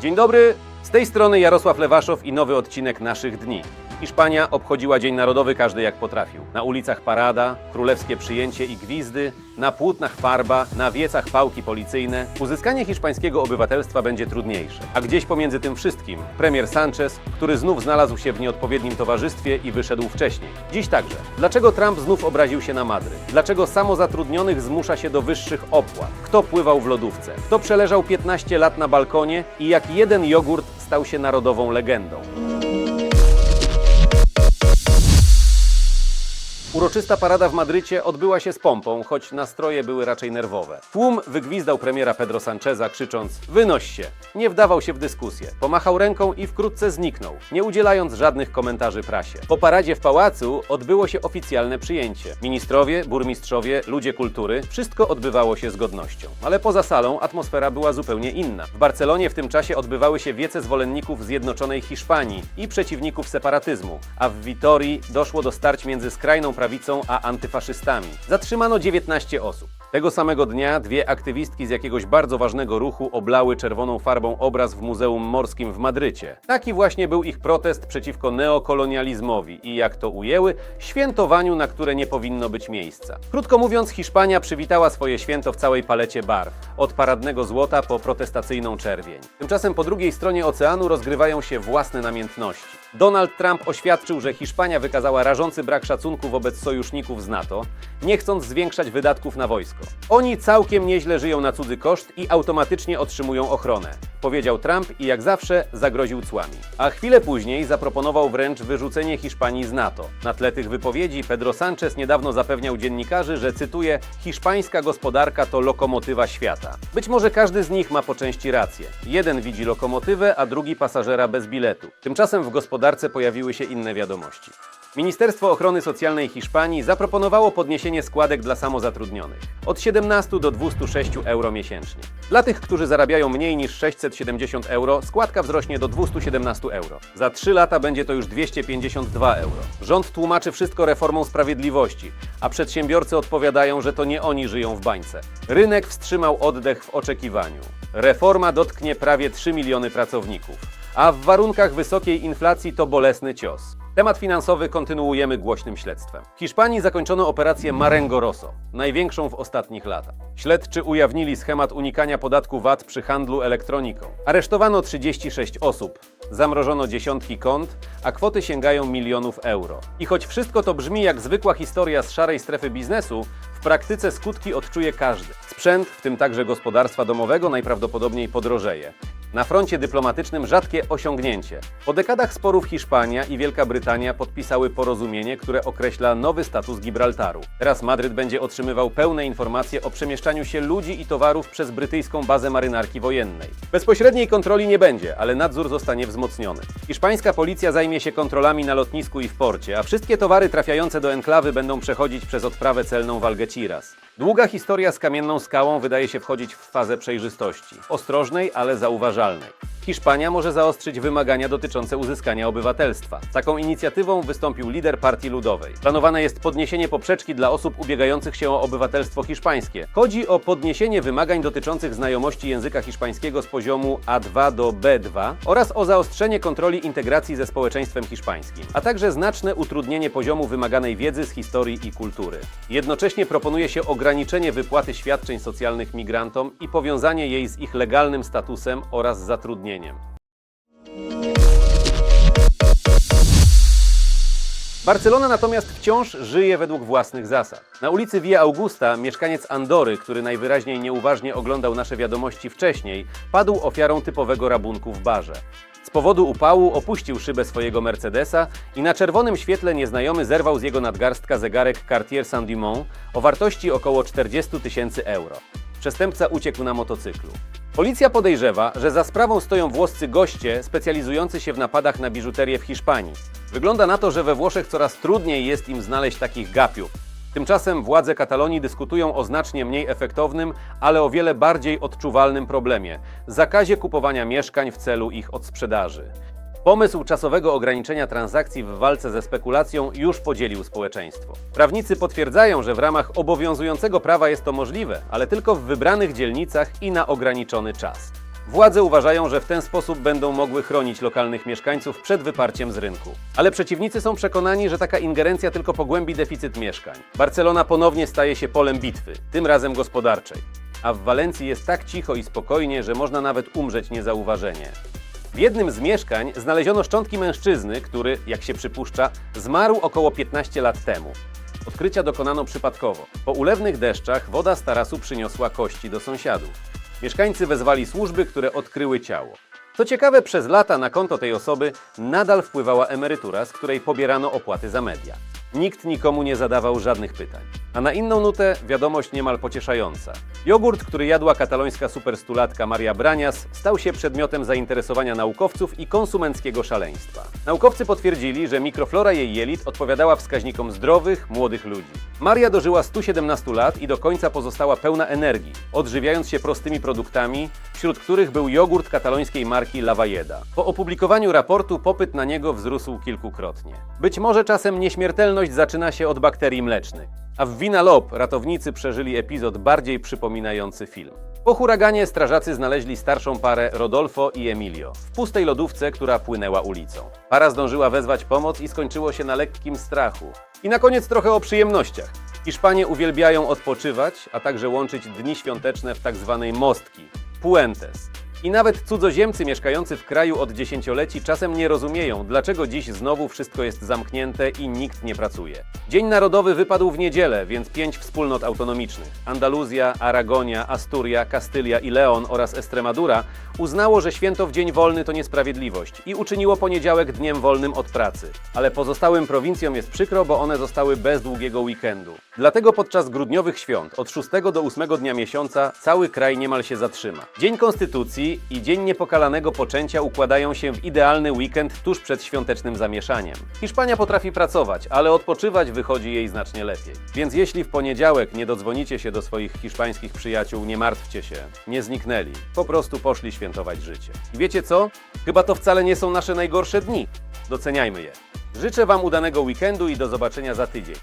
Dzień dobry, z tej strony Jarosław Lewaszow i nowy odcinek naszych dni. Hiszpania obchodziła Dzień Narodowy każdy jak potrafił. Na ulicach parada, królewskie przyjęcie i gwizdy, na płótnach farba, na wiecach pałki policyjne. Uzyskanie hiszpańskiego obywatelstwa będzie trudniejsze. A gdzieś pomiędzy tym wszystkim premier Sanchez, który znów znalazł się w nieodpowiednim towarzystwie i wyszedł wcześniej. Dziś także. Dlaczego Trump znów obraził się na Madryt? Dlaczego samozatrudnionych zmusza się do wyższych opłat? Kto pływał w lodówce? Kto przeleżał 15 lat na balkonie i jak jeden jogurt stał się narodową legendą? Uroczysta parada w Madrycie odbyła się z pompą, choć nastroje były raczej nerwowe. Tłum wygwizdał premiera Pedro Sancheza, krzycząc: Wynoś się! Nie wdawał się w dyskusję. Pomachał ręką i wkrótce zniknął, nie udzielając żadnych komentarzy prasie. Po paradzie w pałacu odbyło się oficjalne przyjęcie. Ministrowie, burmistrzowie, ludzie kultury wszystko odbywało się z godnością. Ale poza salą atmosfera była zupełnie inna. W Barcelonie w tym czasie odbywały się wiece zwolenników Zjednoczonej Hiszpanii i przeciwników separatyzmu, a w Witorii doszło do starć między skrajną prawicą a antyfaszystami. Zatrzymano 19 osób. Tego samego dnia dwie aktywistki z jakiegoś bardzo ważnego ruchu oblały czerwoną farbą obraz w Muzeum Morskim w Madrycie. Taki właśnie był ich protest przeciwko neokolonializmowi i, jak to ujęły, świętowaniu, na które nie powinno być miejsca. Krótko mówiąc, Hiszpania przywitała swoje święto w całej palecie barw, od paradnego złota po protestacyjną czerwień. Tymczasem po drugiej stronie oceanu rozgrywają się własne namiętności. Donald Trump oświadczył, że Hiszpania wykazała rażący brak szacunku wobec sojuszników z NATO, nie chcąc zwiększać wydatków na wojsko. Oni całkiem nieźle żyją na cudzy koszt i automatycznie otrzymują ochronę, powiedział Trump i jak zawsze zagroził cłami. A chwilę później zaproponował wręcz wyrzucenie Hiszpanii z NATO. Na tle tych wypowiedzi Pedro Sanchez niedawno zapewniał dziennikarzy, że cytuję: Hiszpańska gospodarka to lokomotywa świata. Być może każdy z nich ma po części rację. Jeden widzi lokomotywę, a drugi pasażera bez biletu. Tymczasem w gospodarce pojawiły się inne wiadomości. Ministerstwo Ochrony Socjalnej Hiszpanii zaproponowało podniesienie składek dla samozatrudnionych od 17 do 206 euro miesięcznie. Dla tych, którzy zarabiają mniej niż 670 euro, składka wzrośnie do 217 euro. Za 3 lata będzie to już 252 euro. Rząd tłumaczy wszystko reformą sprawiedliwości, a przedsiębiorcy odpowiadają, że to nie oni żyją w bańce. Rynek wstrzymał oddech w oczekiwaniu. Reforma dotknie prawie 3 miliony pracowników, a w warunkach wysokiej inflacji to bolesny cios. Temat finansowy kontynuujemy głośnym śledztwem. W Hiszpanii zakończono operację Marengo Rosso, największą w ostatnich latach. Śledczy ujawnili schemat unikania podatku VAT przy handlu elektroniką. Aresztowano 36 osób, zamrożono dziesiątki kont, a kwoty sięgają milionów euro. I choć wszystko to brzmi jak zwykła historia z szarej strefy biznesu, w praktyce skutki odczuje każdy. Sprzęt, w tym także gospodarstwa domowego, najprawdopodobniej podrożeje. Na froncie dyplomatycznym rzadkie osiągnięcie. Po dekadach sporów Hiszpania i Wielka Brytania podpisały porozumienie, które określa nowy status Gibraltaru. Teraz Madryt będzie otrzymywał pełne informacje o przemieszczaniu się ludzi i towarów przez brytyjską bazę marynarki wojennej. Bezpośredniej kontroli nie będzie, ale nadzór zostanie wzmocniony. Hiszpańska policja zajmie się kontrolami na lotnisku i w porcie, a wszystkie towary trafiające do enklawy będą przechodzić przez odprawę celną w Algeciras. Długa historia z kamienną skałą wydaje się wchodzić w fazę przejrzystości. Ostrożnej, ale zauważalnej. Hiszpania może zaostrzyć wymagania dotyczące uzyskania obywatelstwa. Taką inicjatywą wystąpił lider Partii Ludowej. Planowane jest podniesienie poprzeczki dla osób ubiegających się o obywatelstwo hiszpańskie. Chodzi o podniesienie wymagań dotyczących znajomości języka hiszpańskiego z poziomu A2 do B2 oraz o zaostrzenie kontroli integracji ze społeczeństwem hiszpańskim, a także znaczne utrudnienie poziomu wymaganej wiedzy z historii i kultury. Jednocześnie proponuje się ograniczenie wypłaty świadczeń socjalnych migrantom i powiązanie jej z ich legalnym statusem oraz zatrudnieniem. Barcelona natomiast wciąż żyje według własnych zasad. Na ulicy Via Augusta mieszkaniec Andory, który najwyraźniej nieuważnie oglądał nasze wiadomości wcześniej, padł ofiarą typowego rabunku w barze. Z powodu upału opuścił szybę swojego Mercedesa i na czerwonym świetle nieznajomy zerwał z jego nadgarstka zegarek Cartier Saint-Dumont o wartości około 40 tysięcy euro. Przestępca uciekł na motocyklu. Policja podejrzewa, że za sprawą stoją włoscy goście specjalizujący się w napadach na biżuterię w Hiszpanii. Wygląda na to, że we Włoszech coraz trudniej jest im znaleźć takich gapiów. Tymczasem władze Katalonii dyskutują o znacznie mniej efektownym, ale o wiele bardziej odczuwalnym problemie zakazie kupowania mieszkań w celu ich odsprzedaży. Pomysł czasowego ograniczenia transakcji w walce ze spekulacją już podzielił społeczeństwo. Prawnicy potwierdzają, że w ramach obowiązującego prawa jest to możliwe, ale tylko w wybranych dzielnicach i na ograniczony czas. Władze uważają, że w ten sposób będą mogły chronić lokalnych mieszkańców przed wyparciem z rynku. Ale przeciwnicy są przekonani, że taka ingerencja tylko pogłębi deficyt mieszkań. Barcelona ponownie staje się polem bitwy, tym razem gospodarczej. A w Walencji jest tak cicho i spokojnie, że można nawet umrzeć niezauważenie. W jednym z mieszkań znaleziono szczątki mężczyzny, który, jak się przypuszcza, zmarł około 15 lat temu. Odkrycia dokonano przypadkowo. Po ulewnych deszczach woda z tarasu przyniosła kości do sąsiadów. Mieszkańcy wezwali służby, które odkryły ciało. Co ciekawe, przez lata na konto tej osoby nadal wpływała emerytura, z której pobierano opłaty za media. Nikt nikomu nie zadawał żadnych pytań. A na inną nutę wiadomość niemal pocieszająca. Jogurt, który jadła katalońska superstulatka Maria Branias, stał się przedmiotem zainteresowania naukowców i konsumenckiego szaleństwa. Naukowcy potwierdzili, że mikroflora jej jelit odpowiadała wskaźnikom zdrowych, młodych ludzi. Maria dożyła 117 lat i do końca pozostała pełna energii, odżywiając się prostymi produktami, wśród których był jogurt katalońskiej marki Lavalleda. Po opublikowaniu raportu popyt na niego wzrósł kilkukrotnie. Być może czasem nieśmiertelność zaczyna się od bakterii mlecznych. A w Vinalop ratownicy przeżyli epizod bardziej przypominający film. Po huraganie strażacy znaleźli starszą parę Rodolfo i Emilio w pustej lodówce, która płynęła ulicą. Para zdążyła wezwać pomoc i skończyło się na lekkim strachu. I na koniec trochę o przyjemnościach. Hiszpanie uwielbiają odpoczywać, a także łączyć dni świąteczne w tak zwanej mostki puentes. I nawet cudzoziemcy mieszkający w kraju od dziesięcioleci czasem nie rozumieją, dlaczego dziś znowu wszystko jest zamknięte i nikt nie pracuje. Dzień Narodowy wypadł w niedzielę, więc pięć wspólnot autonomicznych Andaluzja, Aragonia, Asturia, Kastylia i Leon oraz Estremadura uznało, że święto w dzień wolny to niesprawiedliwość i uczyniło poniedziałek dniem wolnym od pracy. Ale pozostałym prowincjom jest przykro, bo one zostały bez długiego weekendu. Dlatego podczas grudniowych świąt od 6 do 8 dnia miesiąca cały kraj niemal się zatrzyma. Dzień Konstytucji i Dzień Niepokalanego Poczęcia układają się w idealny weekend tuż przed świątecznym zamieszaniem. Hiszpania potrafi pracować, ale odpoczywać wychodzi jej znacznie lepiej. Więc jeśli w poniedziałek nie dodzwonicie się do swoich hiszpańskich przyjaciół, nie martwcie się, nie zniknęli. Po prostu poszli świętować życie. I wiecie co? Chyba to wcale nie są nasze najgorsze dni. Doceniajmy je. Życzę Wam udanego weekendu i do zobaczenia za tydzień.